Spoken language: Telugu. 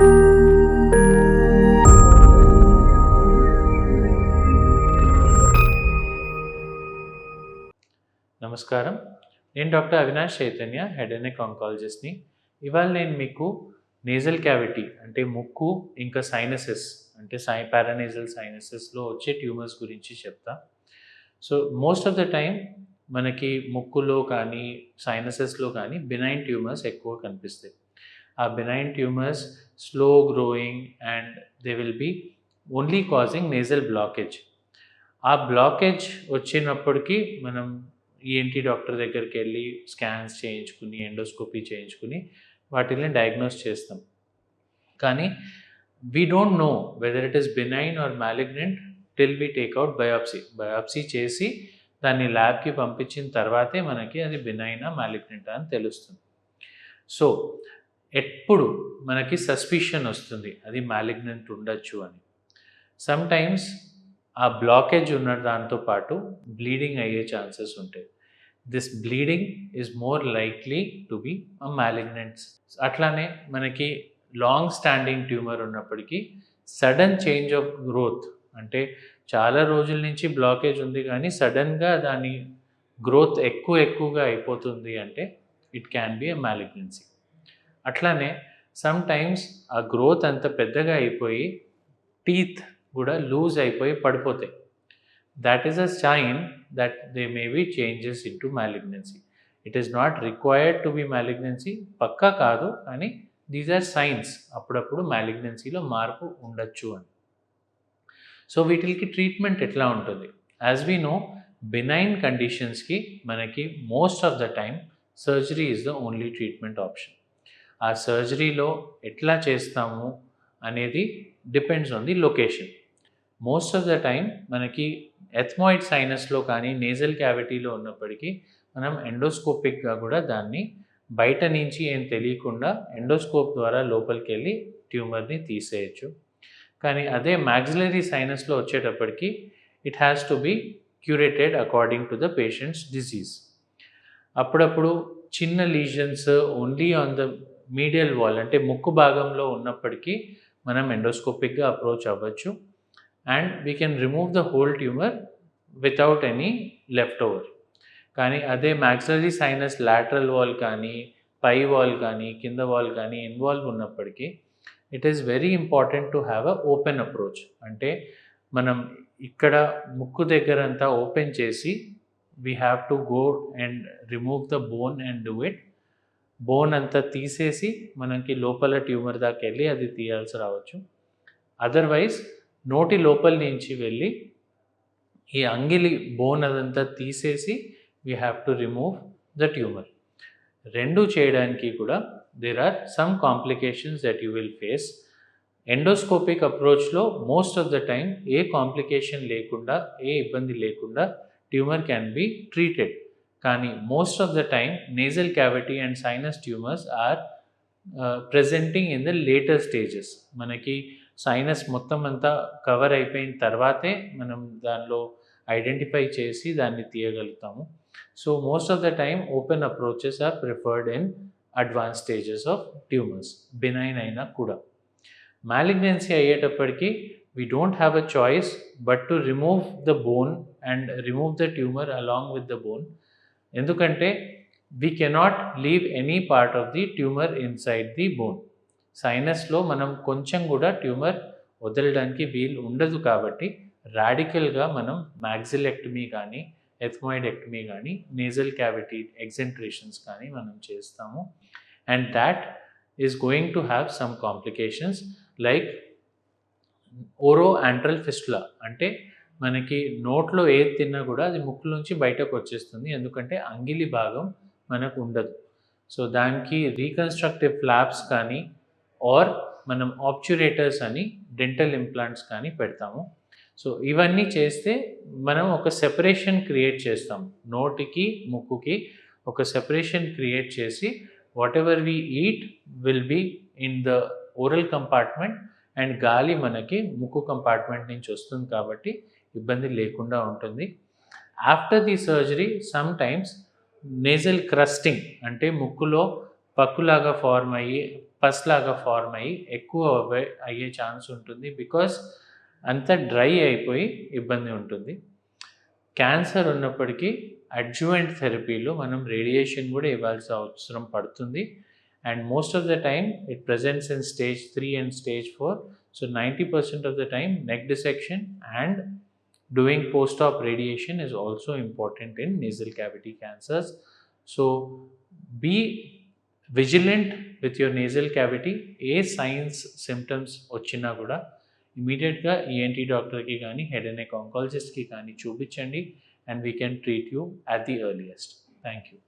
నమస్కారం. నేను doctor Avinash Chaitanya head and neck ఆంకాలజిస్ట్ని ఇవాళ నేను మీకు నేజల్ క్యావిటీ అంటే ముక్కు ఇంకా సైనసెస్ అంటే సై పారానేజల్ సైనసెస్లో వచ్చే ట్యూమర్స్ గురించి చెప్తా. So most of the time మనకి ముక్కులో కానీ సైనసెస్లో కానీ బినైన్ ట్యూమర్స్ ఎక్కువ కనిపిస్తాయి. ఆ benign tumours slow growing and they will be only causing nasal blockage ఆ బ్లాకేజ్ వచ్చినప్పటికీ మనం ఈఎన్టీ డాక్టర్ దగ్గరికి వెళ్ళి స్కాన్స్ చేయించుకుని ఎండోస్కోపీ చేయించుకుని వాటిని డయాగ్నోస్ చేస్తాం. కానీ we don't know whether it is benign or malignant till we take out biopsy biopsy చేసి దాన్ని ల్యాబ్కి పంపించిన తర్వాతే మనకి అది బినైనా మ్యాలిగ్నెంటా అని తెలుస్తుంది. సో ఎప్పుడు మనకి సస్పిషన్ వస్తుంది అది మ్యాలిగ్నెంట్ ఉండొచ్చు అని. సమ్ టైమ్స్ ఆ బ్లాకేజ్ ఉన్న దాంతో పాటు బ్లీడింగ్ అయ్యే ఛాన్సెస్ ఉంటాయి. This bleeding is more likely to be a malignants అట్లానే మనకి లాంగ్ స్టాండింగ్ ట్యూమర్ ఉన్నప్పటికీ సడన్ చేంజ్ ఆఫ్ గ్రోత్ అంటే చాలా రోజుల నుంచి బ్లాకేజ్ ఉంది కానీ సడన్గా దాని గ్రోత్ ఎక్కువ ఎక్కువగా అయిపోతుంది అంటే it can be a malignancy అట్లానే సమ్ టైమ్స్ ఆ గ్రోత్ అంత పెద్దగా అయిపోయి టీత్ కూడా లూజ్ అయిపోయి పడిపోతాయి. That is a sign that there may be changes into malignancy. It is not required to be malignancy, పక్కా కాదు కానీ దీస్ ఆర్ సైన్స్ అప్పుడప్పుడు మ్యాలిగ్నెన్సీలో మార్పు ఉండొచ్చు అని. సో వీటికి ట్రీట్మెంట్ ఎట్లా ఉంటుంది? యాజ్ వీ నో బినైన్ కండిషన్స్కి మనకి most of the time surgery is the only treatment option ఆ సర్జరీలో ఎట్లా చేస్తాము అనేది depends on the location. Most of the time మనకి ఎథ్మాయిడ్ సైనస్లో కానీ నేజల్ క్యావిటీలో ఉన్నప్పటికీ మనం ఎండోస్కోపిక్గా కూడా దాన్ని బయట నుంచి ఏం తెలియకుండా ఎండోస్కోప్ ద్వారా లోపలికి వెళ్ళి ట్యూమర్ని తీసేయచ్చు. కానీ అదే మ్యాక్సిలరీ సైనస్లో వచ్చేటప్పటికి it has to be curated according to the patient's disease అప్పుడప్పుడు చిన్న lesions only on the medial wall అంటే ముక్కు భాగంలో ఉన్నప్పటికీ మనం ఎండోస్కోపిక్గా అప్రోచ్ అవ్వచ్చు. And we can remove the whole tumour without any left over కానీ అదే మ్యాక్సిలరీ సైనస్ లాటరల్ వాల్ కానీ పై వాల్ కానీ కింద వాల్ కానీ ఇన్వాల్వ్ ఉన్నప్పటికీ it is very important to have a open approach అంటే మనం ఇక్కడ ముక్కు దగ్గర అంతా ఓపెన్ చేసి we have to go and remove the bone and do it bone అంతా తీసేసి మనకి లోపల ట్యూమర్ దాకా వెళ్ళి అది తీయాల్సి రావచ్చు. అదర్వైజ్ నోటి లోపల నుంచి వెళ్ళి ఈ అంగిలి బోన్ అదంతా తీసేసి we have to remove the tumour రెండు చేయడానికి కూడా there are some complications that you will face endoscopic అప్రోచ్లో most of the time ఏ కాంప్లికేషన్ లేకుండా ఏ ఇబ్బంది లేకుండా ట్యూమర్ క్యాన్ బి ట్రీటెడ్ కానీ most of the time nasal cavity and sinus tumours are presenting in the later stages మనకి సైనస్ మొత్తం అంతా కవర్ అయిపోయిన తర్వాతే మనం దానిలో ఐడెంటిఫై చేసి దాన్ని తీయగలుగుతాము. So most of the time open approaches are preferred in advance stages of tumours benign అయినా కూడా. Malignancy అయ్యేటప్పటికీ we don't have a choice but to remove the bone and remove the tumour along with the bone ఎందుకంటే we cannot leave any part of the tumour inside the bone సైనస్లో మనం కొంచెం కూడా ట్యూమర్ వదలడానికి వీలు ఉండదు కాబట్టి రాడికల్గా మనం మ్యాగ్జిలెక్టమీ కానీ ఎథ్మాయిడెక్టమీ కానీ నేజల్ క్యావిటీ ఎగ్జెంట్రేషన్స్ కానీ మనం చేస్తాము. And that is going to have some complications like oro antral fistula అంటే మనకి నోట్లో ఏది తిన్నా కూడా అది ముక్కులోంచి బయటకు వచ్చేస్తుంది. ఎందుకంటే అంగిలి భాగం మనకు ఉండదు. సో దానికి రీకన్స్ట్రక్టివ్ ఫ్లాప్స్ కానీ ఆర్ మనం ఆప్చురేటర్స్ అని డెంటల్ ఇంప్లాంట్స్ కానీ పెడతాము. సో ఇవన్నీ చేస్తే మనం ఒక సెపరేషన్ క్రియేట్ చేస్తాం. నోటికి ముక్కుకి ఒక సెపరేషన్ క్రియేట్ చేసి whatever we eat will be in the oral compartment and గాలి మనకి ముక్కు కంపార్ట్మెంట్ నుంచి వస్తుంది కాబట్టి ఇబ్బంది లేకుండా ఉంటుంది. After the surgery some times nasal crusting అంటే ముక్కులో పక్కులాగా ఫార్మ్ అయ్యి పస్ లాగా ఫార్మ్ అయ్యి ఎక్కువ అయ్యే ఛాన్స్ ఉంటుంది. బికాస్ అంత డ్రై అయిపోయి ఇబ్బంది ఉంటుంది. క్యాన్సర్ ఉన్నప్పటికీ అడ్జువెంట్ థెరపీలో మనం రేడియేషన్ కూడా ఇవ్వాల్సిన అవసరం పడుతుంది. And most of the time it presents in stage three and stage four so ninety percent of the time neck dissection and doing post-op radiation is also important in nasal cavity cancers. So be vigilant with your nasal cavity. A science symptoms వచ్చినా కూడా ఇమీడియట్గా ఈఎన్టీ డాక్టర్కి కానీ హెడ్ అండ్ నెక్ ఆంకాలజిస్ట్కి కానీ చూపించండి and we can treat you at the earliest thank you